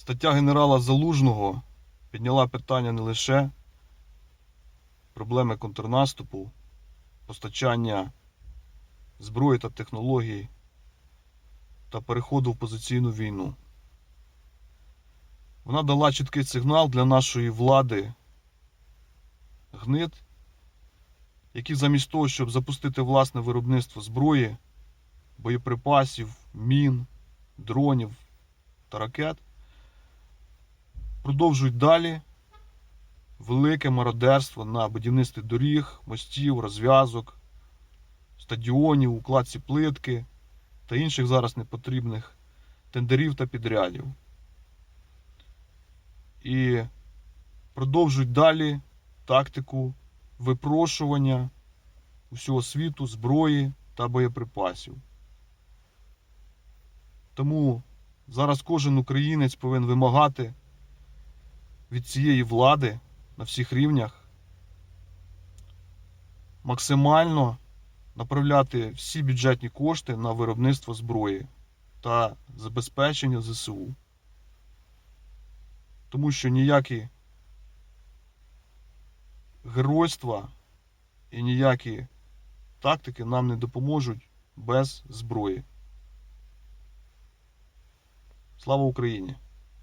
Стаття генерала Залужного підняла питання не лише проблеми контрнаступу, постачання зброї та технологій та переходу в позиційну війну. Вона дала чіткий сигнал для нашої влади гнид, які замість того, щоб запустити власне виробництво зброї, боєприпасів, мін, дронів та ракет, продовжують далі велике мародерство на будівництві доріг, мостів, розв'язок, стадіонів, укладці плитки та інших зараз непотрібних тендерів та підрядів. І продовжують далі тактику випрошування усього світу зброї та боєприпасів. Тому зараз кожен українець повинен вимагати від цієї влади на всіх рівнях максимально направляти всі бюджетні кошти на виробництво зброї та забезпечення ЗСУ. Тому що ніякі геройства і ніякі тактики нам не допоможуть без зброї. Слава Україні!